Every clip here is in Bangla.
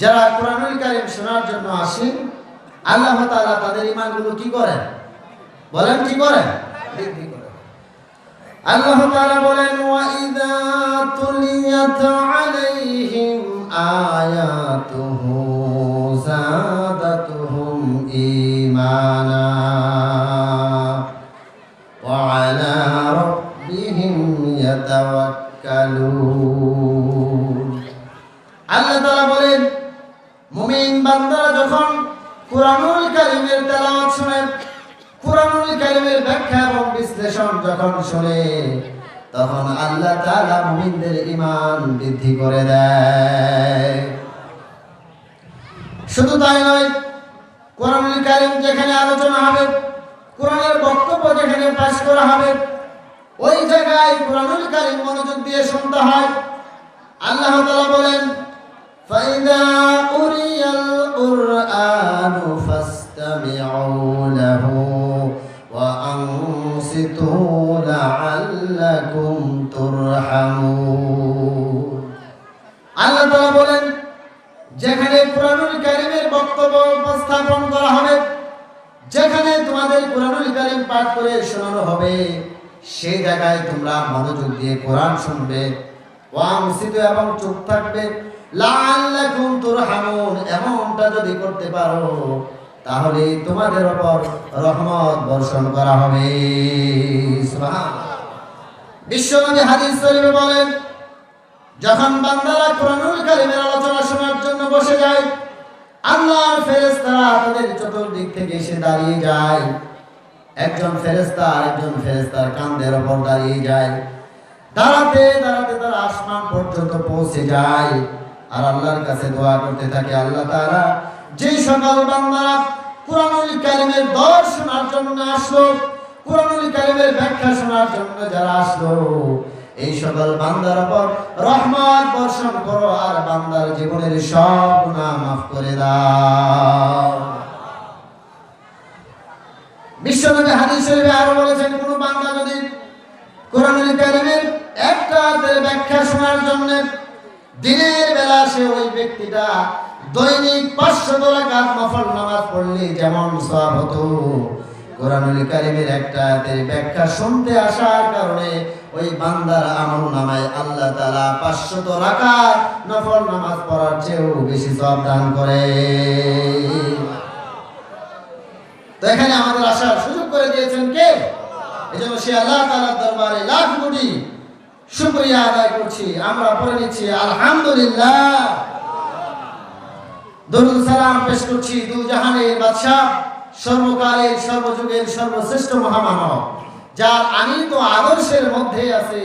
যারা কোরআনুল কারিম শোনার জন্য আসেন, আল্লাহ তাআলা তাদের ইমানগুলো কি করেন? বলেন কি করেন? আল্লাহ তাআলা বলেন, ওয়া ইযা তুলিয়াত আলাইহিম আয়াতুহু জাদাতুহুম ঈমানা আল্লাহ তাআলা বলেন মুমিন বান্দারা যখন কুরআনুল কারীমের তেলাওয়াত শুনে, কুরআনুল কারীমের ব্যাখ্যা এবং বিশ্লেষণ যখন শুনে, তখন আল্লাহ তাআলা মুমিনদের ঈমান বৃদ্ধি করে দেয়। শুধু তাই নয়, কোরআনুল কারীম যেখানে আলোচনা হবে, কোরআনের বক্তব্য যেখানে পাশ করা হবে, ওই জায়গায় কোরআনুল কারীম মনোযোগ দিয়ে শুনতে হয়। আল্লাহ তাআলা বলেন فإذا قرئ القرآن فاستمعوا له وأنصتوا لعلكم ترحمون আল্লাহ তাআলা বলেন যেখানে কোরআনুল কারীমের বক্তব্য উপস্থাপন করা হবে যেখানে তোমাদের কোরআনুল কারীম পাঠ করে শোনানো হবে সেই জায়গায় তোমরা মনোযোগ দিয়ে কোরআন শুনবে ওয়ামসিত এবং চুপ থাকবে লাআল্লাকুম তুরহামুন, এমনটা যদি করতে পারো, তাহলে তোমাদের উপর রহমত বর্ষণ করা হবে। বিশ্বনবী হাদিস শরীফে বলেন, যখন বান্দারা কোরআনুল কারীমের আলোচনা শোনার জন্য বসে যায়, আল্লাহর ফেরেশতারা তাদের চতুর্দিক থেকে এসে দাঁড়িয়ে যায়। একজন ফেরেশতা আরেকজন ফেরেশতার কাঁধের ওপর দাঁড়িয়ে যায়। দাঁড়াতে দাঁড়াতে তারা আসমান পর্যন্ত পৌঁছে যায়। আর আল্লাহর কাছে দোয়া করতে থাকে আল্লাহ তারা যে সকল বান্দারা কোরআনুল কারীমের দর শোনার জন্য আসলো, কোরআনুল কারীমের ব্যাখ্যা শোনার জন্য যারা আসলো, এই সকল বান্দার উপর রহমত বর্ষণ করো আর বান্দার জীবনের সব গুনাহ মাফ করে দাও। বিশ্বনবী হাদিস শরীফে আরও বলেছেন, কোন বান্দা যদি কোরআনুল কারীমের একটা ব্যাখ্যা শোনার জন্য দিনের বেলা সে ওই ব্যক্তিটা দৈনিক পাঁচশো রাকাত নফল নামাজ পড়লে যেমন সওয়াব হতো। কোরআনুল কারীমের একটা ব্যাখ্যা শুনতে আসার কারণে ওই বান্দার আমল নামায় আল্লাহ তাআলা 500 রাকাত নফল নামাজ পড়ার চেয়েও বেশি দান করে। আমাদের আসার সুযোগ করে দিয়েছেন কে? এজন্য সে আল্লাহ তাআলার দরবারে লাখ কোটি শুকরিয়া আদায় করছি, আমরা পড়ে নিচ্ছি, আলহামদুলিল্লাহ। দরুদ সালাম পেশ করছি দু জাহানের বাদশাহ, সর্বকালের, সর্বযুগের, সর্বশ্রেষ্ঠ মহামানব, যার আনিত আদর্শের মধ্যে আছে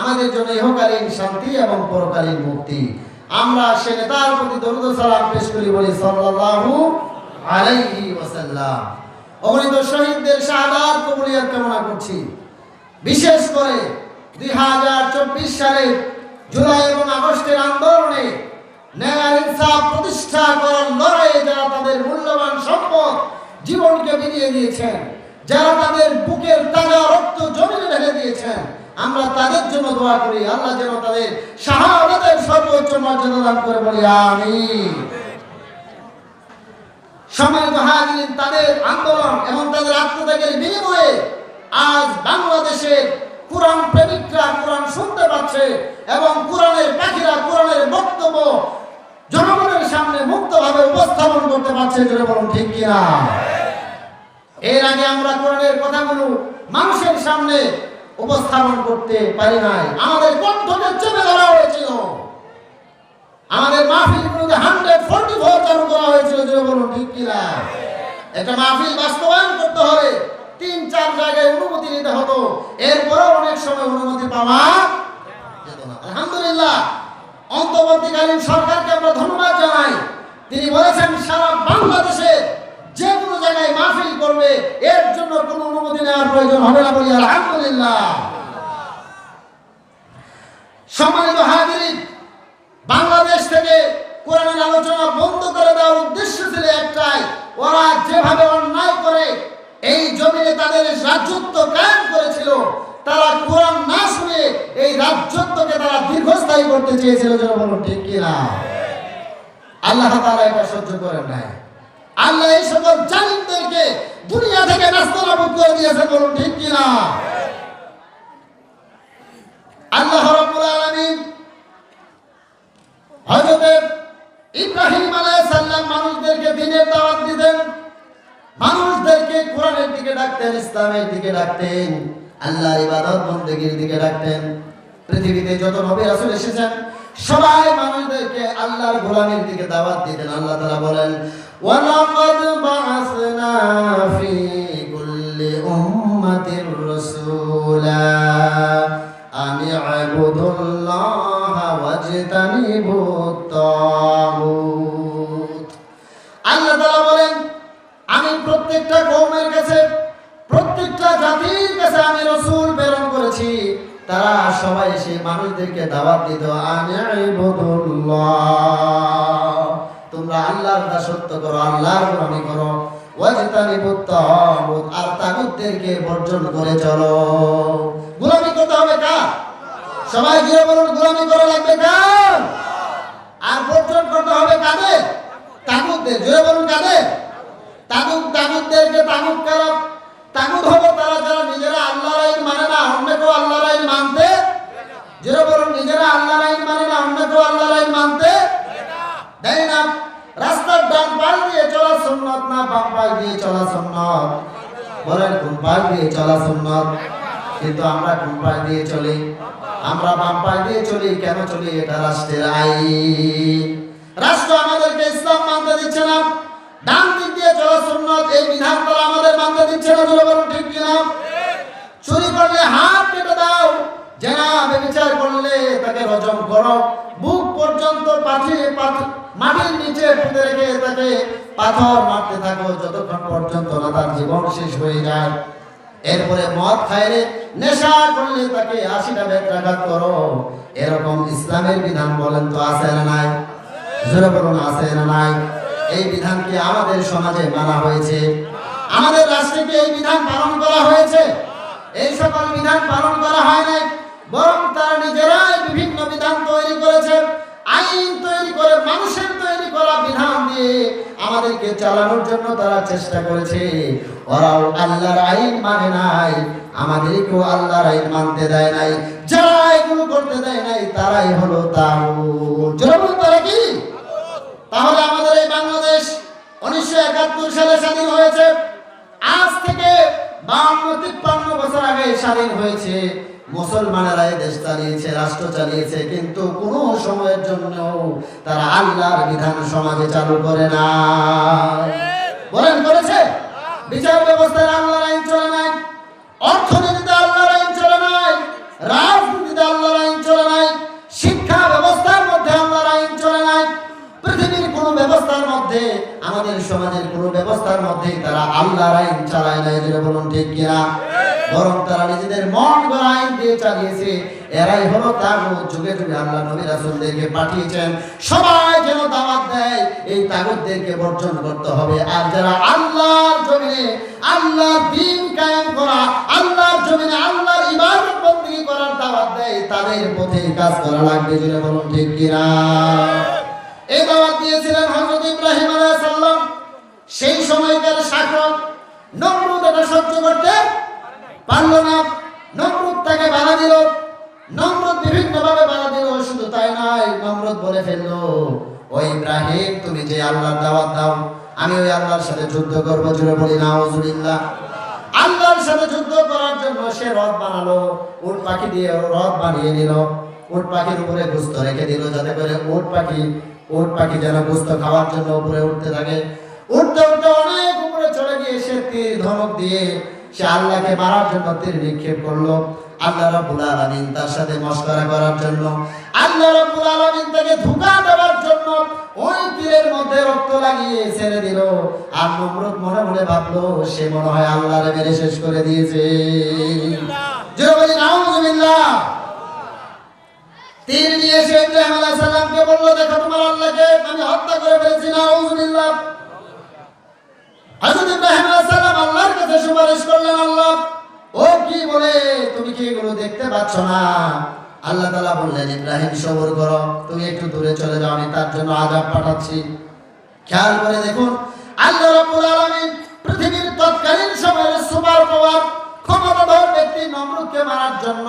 আমাদের জন্য ইহকালীন শান্তি এবং পরকালীন মুক্তি। আমরা সে নেতার প্রতি দরুদ সালাম পেশ করি বলি সাল্লাল্লাহু আলাইহি ওয়াসাল্লাম। অগণিত শহীদদের শাহাদাত কবুলিয়ত কামনা করছি। বিশেষ করে দুই হাজার চব্বিশ সালে জুলাই এবং আগস্টের আন্দোলনে ন্যায় ইনসাফ প্রতিষ্ঠা করার লড়াইয়ে যারা তাদের মূল্যবান সম্পদ জীবনকে বিলিয়ে দিয়েছেন, যারা তাদের বুকের তাজা রক্ত জমিনে ঢেলে দিয়েছেন, আমরা তাদের জন্য দোয়া করি। আল্লাহ যেন তাদের শাহাদাতের সর্বোচ্চ মর্যাদা দান করে বলি, আমিন। সম্মানিত হাজিরিন, তাদের আন্দোলন এবং তাদের আত্মত্যাগের বিনিময়ে আজ বাংলাদেশের কোরআন প্রেমিকরা কোরআন শুনতে পাচ্ছে এবং কোরআনের পাখিরা কোরআনের বক্তব্য জনগণের সামনে মুক্তভাবে উপস্থাপন করতে পারছে যেটা বলুন ঠিক কিনা? এর আগে আমরা কোরআনের কথাগুলো মানুষের সামনে উপস্থাপন করতে পারি নাই। আমাদের কণ্ঠকে চেপে ধরা হয়েছিল, আমাদের মাহফিলগুলোতে হান্ড্রেড ফোর্টি ফোর চালু করা হয়েছিল যে বলুন ঠিক কিনা? একটা মাহফিল বাস্তবায়ন করতে হলে তিন, চার জায়গায় অনুমতি নিতে হতো। এরপরেও অনেক সময় অনুমতি পাওয়া আলহামদুলিল্লাহ, অন্তর্বর্তীকালীন সরকারকে আমরা ধন্যবাদ জানাই। তিনি বলেছেন, সারা বাংলাদেশে যে কোনো জায়গায় মাহফিল করবে, এর জন্য কোনো অনুমতি নেওয়ার প্রয়োজন হবে না বলি আলহামদুলিল্লাহ। সম্মানিত হাজিরিন বাংলাদেশ থেকে কোরআনের আলোচনা বন্ধ করে দেওয়ার উদ্দেশ্য ছিল একটাই, ওরা যেভাবে এই জমিনে তাদের রাজত্ব কায়েম করেছিল। তারা কোরআন না শুনে এই রাজত্বকে তারা দীর্ঘস্থায়ী করতে চেয়েছিল যেন বলুন, ঠিক কিনা? আল্লাহ তারা এটা সহ্য করেন নাই। আল্লাহ এই সকল জালিমদেরকে দুনিয়া থেকে রাস্তা নাবুদ করে দিয়েছে বলুন, ঠিক কিনা? ইসলামের দিকে ডাকতেন, আল্লাহর ইবাদত বন্দেগীর দিকে ডাকতেন। পৃথিবীতে যত নবী রাসূল এসেছেন, সবাই মানুষদেরকে আল্লাহর গোলামের দিকে দাওয়াত দিতেন। আল্লাহ তাআলা বলেন, ওয়ালাকাদ বাআসনা ফি কুল্লি উম্মাতির রাসূলা, আন ইবুদুল্লাহ ওয়াজতানিবুত তাগুত আল্লাহ তাআলা বলেন, আমি প্রত্যেকটা কওমের কাছে কাছে আমি রসুল প্রেরণ করেছি। তারা সবাই সেই মানুষদেরকে দাওয়াত দিত তোমরা আল্লাহর দাসত্ব করো, আল্লাহর গোলামি করো। আর বর্জন করে চলো। করতে হবে সবাই গিয়ে বলুন, গোলামি করা লাগবে কার? বলেন কোন দিয়ে চলা সুন্নত। কিন্তু আমরা কোন দিয়ে চলি। আমরা বাম দিয়ে চলি, কেন চলি এটা রাষ্ট্রের আইন। রাষ্ট্র আমাদেরকে ইসলাম মানতে দিচ্ছে না। ডান দিক দিয়ে চলা সুন্নত, এই বিধান করা আমাদের মানতে দিচ্ছে না বলে বলুন, ঠিক কিনা? চুরি করলে হাত কেটে দাও, জেনা বেবিচার করলে তাকে রজম করো। বুক পর্যন্ত পাথি পাথ- মাটির নিচে পুঁতে রেখে তাকে পাথর মারতে থাকো, যতক্ষণ পর্যন্ত না তার জীবন শেষ হয়ে যায়। এরপরে মদ খাইলে নেশা করলে তাকে আশিটা বেত্রাঘাত করো। এরকম ইসলামের বিধান বলেন তো আছে না নাই? জোরে বলুন, আছে না নাই? এই বিধান কি আমাদের সমাজে মানা হয়েছে? আমাদের রাষ্ট্রে কি এই বিধান পালন করা হয়েছে? এই সকল বিধান পালন করা হয় নাই, বরং তারা নিজেরাই বিভিন্ন বিধান তৈরি করেছে। আইন তৈরি করে, মানুষের তৈরি করা বিধান দিয়ে আমাদেরকে চালানোর জন্য তারা চেষ্টা করেছে। ওরাও আল্লাহর আইন মানে নাই, আমাদেরকেও আল্লাহর আইন মানতে দেয় নাই, যারা এগুলো করতে দেয় নাই, তারাই হলো তাগুত। তারা কি? তাহলে আমাদের এই বাংলাদেশ উনিশশো একাত্তর সালে স্বাধীন হয়েছে। আজ থেকে বান্ন তিপ্পান্ন বছর আগে স্বাধীন হয়েছে। মুসলমানেরা দেশ চালিয়েছে, রাষ্ট্র চালিয়েছে, কিন্তু কোনো সময়ের জন্য তারা আল্লাহর বিধান সমাজে চালু করে না। বলেন, করেছে? বিচার ব্যবস্থায় আল্লাহর আইন চলে নাই, অর্থনীতিতে আল্লাহর আইন চলে নাই, রাজনীতিতে আল্লাহর আইন চলে নাই, শিক্ষা ব্যবস্থার মধ্যে আল্লাহর আইন চলে নাই, পৃথিবীর কোন ব্যবস্থার মধ্যে, আমাদের সমাজের কোন ব্যবস্থার মধ্যে তারা আল্লাহর আইন চালায় নাই যেটা বলুন ঠিক কিনা? বরং তারা নিজেদের মন গড়া দিয়ে চালিয়েছে। এরাই হলো তাগুত যুগে যুগে আল্লাহ নবী রাসুলদেরকে পাঠিয়েছেন। সবাই যেন দাওয়াত দেয়, এই তাগুতদেরকে বর্জন করতে হবে। আর যারা আল্লাহর জমিনে আল্লাহ দিন কায়েম করা, আল্লাহর জমিনে আল্লাহর ইবাদত বন্দী করার দাওয়াত দেয়, তাদের পথে কাজ করা লাগবে যেটা বলুন ঠিক কিনা? এই দাওয়াত দিয়েছিলেন হযরত ইব্রাহিম আলাইহিস সালাম। নয় বলে ফেলল। ও ইব্রাহিম, তুমি যে আল্লাহর দাওয়াত দাও, আমি ওই আল্লাহর সাথে যুদ্ধ করব জুড়ে বলি না হুজুরিল্লাহ আল্লাহর সাথে যুদ্ধ করার জন্য সে রথ বানালো, উট পাখি দিয়ে রথ বানিয়ে নিল। উট পাখির উপরে গুস্ত রেখে দিল, যাতে করে উট পাখি উট পাখি যেন গুস্ত খাওয়ার জন্য উপরে উঠতে থাকে। উঠতে উঠতে অনেক উপরে চলে গিয়ে সে তীর ধমক দিয়ে সে আল্লাহকে মারার জন্য তীর নিক্ষেপ করল। আল্লাহ রাব্বুল আলামিন তার সাথে মশকরা করার জন্য, আল্লাহ রাব্বুল আলামিন তাকে ধোঁকা দেওয়ার জন্য ওই তীরের মধ্যে রক্ত লাগিয়ে ছেড়ে দিল। আর নমরুদ মনে মনে ভাবলো, সে মনে হয় আল্লাহরে মেরে শেষ করে দিয়েছে। জোরে বলি নাউজুবিল্লাহ তীর নিয়ে এসে ইব্রাহিম আলাইহিস সালামকে বলল, দেখো তোমার আল্লাহকে আমি হত্যা করে ফেলেছি নাউজুবিল্লাহ হযরত ইব্রাহিম আলাইহিস সালাম আল্লাহর এগুলো দেখতে পাচ্ছ না। আল্লাহ তালা বললেন, ইব্রাহিম, সবর করো। তুমি একটু দূরে চলে যাও, আমি তার জন্য আজাব পাঠাচ্ছি। খেয়াল করে দেখুন, আল্লাহ রাব্বুল আলামিন পৃথিবীর তৎকালীন সময়ের সুপার পাওয়ার, ক্ষমতাধর ব্যক্তি মারার জন্য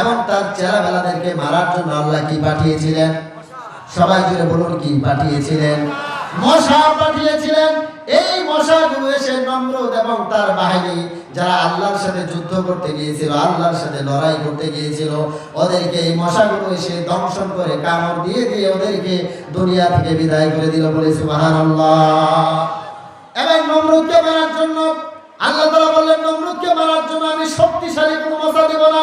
এবং তার চেলাবেলাদেরকে মারার জন্য আল্লাহ কি পাঠিয়েছিলেন? সবাই জুড়ে বলুন, কি পাঠিয়েছিলেন? মশা পাঠিয়েছিলেন। এই মশা মশাগুলো এসে নমরুদ এবং তার বাহিনী, যারা আল্লাহর সাথে যুদ্ধ করতে গিয়েছিল, আল্লাহর সাথে লড়াই করতে গিয়েছিল, ওদেরকে এই মশাগুলো এসে দংশন করে কামড় দিয়ে দিয়ে ওদেরকে দুনিয়া থেকে বিদায় করে দিল বলে সুবহানাল্লাহ। এবং নমরুদকে মারার জন্য, আল্লাহ তাআলা বললেন, নমরুদকে মারার জন্য আমি শক্তিশালী কোনো মশা দিব না।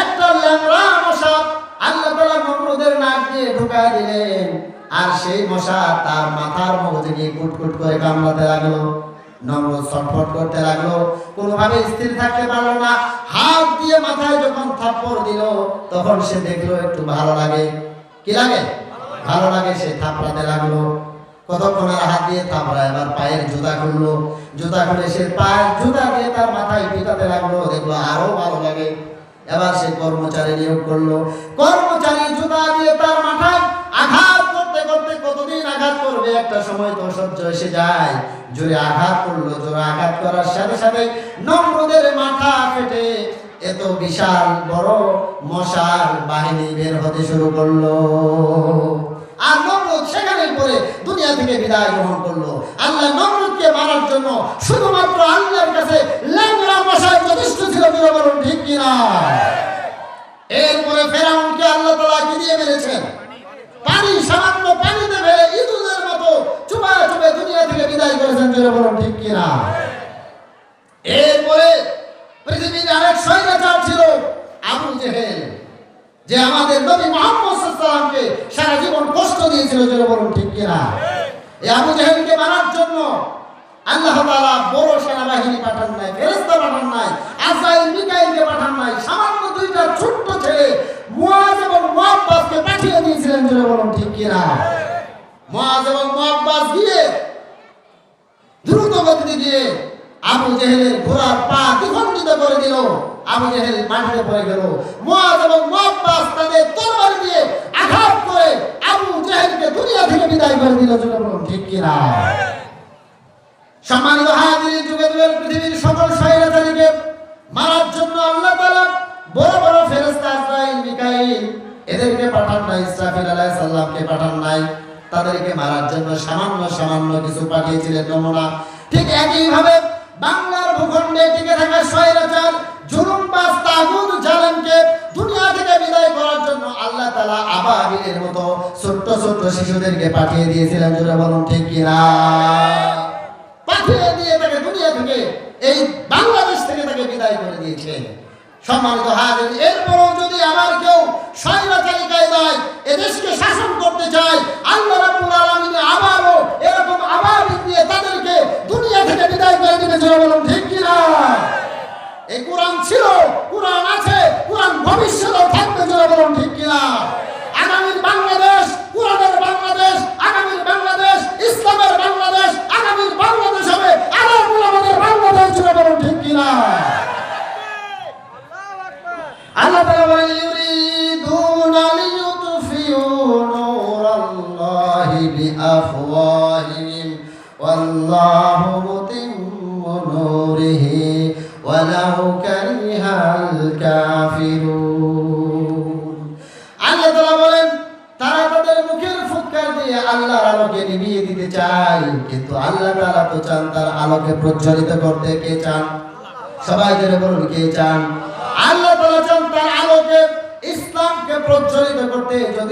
একটা ল্যাংড়া মশা আল্লাহ তাআলা নমরুদের নাক দিয়ে ঢুকায় দিলেন। আর সেই মশা তার মাথার মগজে গিয়ে কুটকুট করে কামড়াতে লাগল নমরুদ ছটফট করতে লাগল, কোনোভাবে স্থির থাকতে পারল না। হাত দিয়ে মাথায় যখন থাপ্পড় দিল, তখন সে দেখল একটু ভালো লাগে। কি লাগে? ভালো লাগে, সে থাপড়াতে লাগল। কতক্ষণ আর হাত দিয়ে থাপড়া এবার পায়ের জুতা খুললো। জুতা খুলে সে পায়ের জুতা দিয়ে তার মাথায় পিটাতে লাগল, দেখল আরও ভালো লাগে। এবার সে কর্মচারী নিয়োগ করল। কর্মচারী জুতা দিয়ে তার মাথায় করবে একটা সময় তো সহ্য এসে যায়। জোরে আঘাত করল, জোরে আঘাত করার সাথে সাথে নম্রদের মাথা ফেটে এত বিশাল বড় মশার বাহিনী বের হতে শুরু করল। আর নমরুদ সেখানে পরে দুনিয়া থেকে বিদায় গ্রহণ করল। আল্লাহ নমরুদকে মারার জন্য শুধুমাত্র আল্লাহর কাছে ল্যাংড়া মশাই যথেষ্ট ছিল বলে বলুন ঠিক কিনা? এরপরে ফেরাউনকে আল্লাহ তাআলা কি দিয়ে মেরেছেন? পানি, সামান্য মতো চুপা চুপে দুনিয়া থেকে বিদায় করেছেন, জোরে ঠিক কিনা? এরপরে পৃথিবীর আরেক স্বৈরাচার ছিল আবু জেহেল, যে আমাদের নবী মোহাম্মদ সারা জীবন কষ্ট দিয়েছিল, জোরে ঠিক কিনা? এই আবু জেহেলকে মারার জন্য আল্লাহ তাআলা বড় সেনাবাহিনী পাঠান নাই, ফেরেশতা পাঠান নাই, আজরাইল মিকাইলকে পাঠান নাই, সামান্য দুইটা ছোট্ট ছেলে মুয়াজ এবং মুআব্বাসকে পাঠিয়ে দিয়েছিলেন, জোরে বলুন, ঠিক কিনা? মুয়াজ এবং মহাব্বাস গিয়ে দ্রুত গতিতে গিয়ে আবু জেহেলের ঘোড়ার পা দ্বিখণ্ডিত করে দিল। আবু জেহেল মাটিতে পড়ে গেল। মহাজ এবং মুআব্বাস কিছু পাঠিয়েছিলেন নমুনা ঠিক একই ভাবে বাংলার ভূখণ্ডে টিকে থাকা স্বৈরাচার জুলুমবাজ তাগুত জালেমকে দুনিয়া থেকে বিদায় করার জন্য আল্লাহ তাআলা আবাবিলের মতো ছোট্ট ছোট্ট শিশুদেরকে পাঠিয়ে দিয়েছিলেন, জোরে বলুন, ঠিক কিনা পাঠিয়ে দিয়ে তাকে দুনিয়া থেকে, এই বাংলাদেশ থেকে তাকে বিদায় করে দিয়েছিলেন। সম্মানিত হাজির। এরপরও যদি আবার কেউ স্বৈরাচারী কায়দায় এদেশকে শাসন করতে চায়, আল্লাহ রাবুল আলমিন আবারও এরকম আবার দিয়ে তাদেরকে দুনিয়া থেকে বিদায় করে দিবে জোরে বলুন ঠিক কিনা এই কোরআন ছিল, কোরআন আছে, কোরআন ভবিষ্যতেও থাকবে জোরে বলুন ঠিক কিনা আগামী বাংলাদেশ আল্লাহর আলোকে নিভিয়ে দিতে চায় কিন্তু আল্লাহ তাআলা তো চান তার আলোকে প্রজ্বলিত করতে। কে চান? সবাই জেনে বলুন, কে চান? আল্লাহ তাআলা চান তার আলোকে ইসলামকে প্রজ্বলিত করতে। ইচ্ছা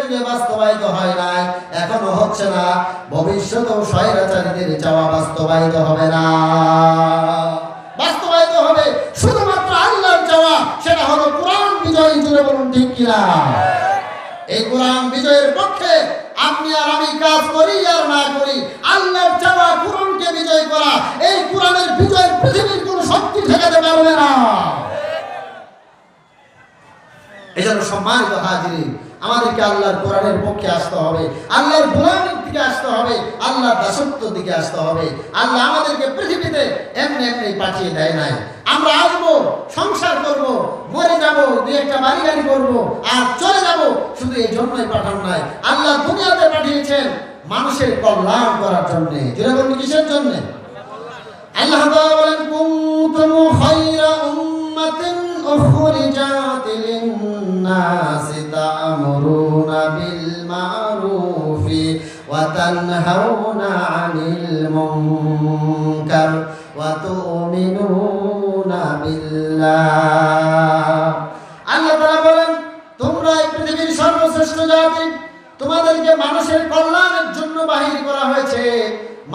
যুগে বাস্তবায়িত হয় নাই। এখনও হচ্ছে না। ভবিষ্যতেও স্বৈরাচারীদের চাওয়া বাস্তবায়িত হবে না। বাস্তবায়িত হবে শুধুমাত্র আল্লাহর চাওয়া, সেটা হলো কোরআন বিজয় জুড়ে বলুন ঠিক কিনা? এই কোরআন বিজয়ের পক্ষে আপনি আর আমি কাজ করি আর না করি, আল্লাহর চাওয়া কোরআনকে বিজয় করা, এই কোরআনের বিজয়ের পৃথিবীর কোন শক্তি ঠেকাতে পারবে না। এই জন্য সম্মানিত হাজিরি আমাদেরকে আল্লাহর কোরআনের পক্ষে আসতে হবে, আল্লাহর গোলামের দিকে আসতে হবে, আল্লাহর দাসত্বর দিকে আসতে হবে। আল্লাহ আমাদেরকে পৃথিবীতে এমনি এমনি পাঠিয়ে দেয় নাই। আমরা আসব, সংসার করব, মরে যাব, দুই একটা বাড়ি গাড়ি করব, আর চলে যাব, শুধু এই জন্যই পাঠান নাই। আল্লাহ দুনিয়াতে পাঠিয়েছেন মানুষের কল্যাণ করার জন্য। যেটা কিসের জন্য? আল্লাহ বলেন তোমরা এই পৃথিবীর সর্বশ্রেষ্ঠ জাতি। তোমাদেরকে মানুষের কল্যাণের জন্য বাহির করা হয়েছে।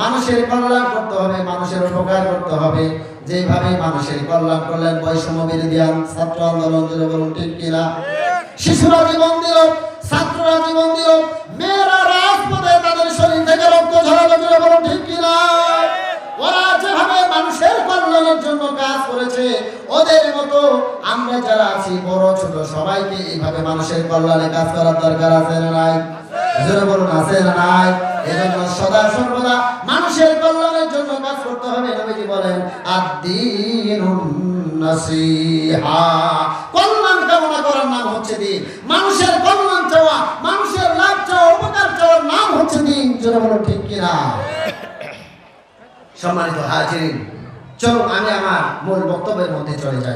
মানুষের কল্যাণ করতে হবে, মানুষের উপকার করতে হবে। যেভাবে মানুষের কল্যাণ করলেন, বৈষম্য বিরোধী ছাত্র আন্দোলন বলুন, ঠিক কিনা? শিশুরা জীবন দিল ছাত্ররা জীবন দিল মেয়েরা রাজপথে তাদের শরীর থেকে রক্ত ঝরালো জুড়ে বলুন ঠিক কিনা ওরা যেভাবে মানুষের কল্যাণের জন্য কাজ করেছে, ওদের মতো আমরা যারা আছি, বড়, ছোট, সবাইকে এইভাবে মানুষের কল্যাণে কাজ করার দরকার আছে নাই? জোরে সদা সর্বদা মানুষের কল্যাণের জন্য কাজ করতে হবে, নবীজি বলেন, আদ-দীনুন নাসিহা। কল্যাণ কামনা করার নাম হচ্ছে দিন। মানুষের কল্যাণ চাওয়া, মানুষের লাভ চাওয়া, উপকার চাওয়ার নাম হচ্ছে দিন। যেটা বলো, ঠিক কিনা? সম্মানিত হাজির চলুন আমি আমার মূল বক্তব্যের মধ্যে চলে যাই।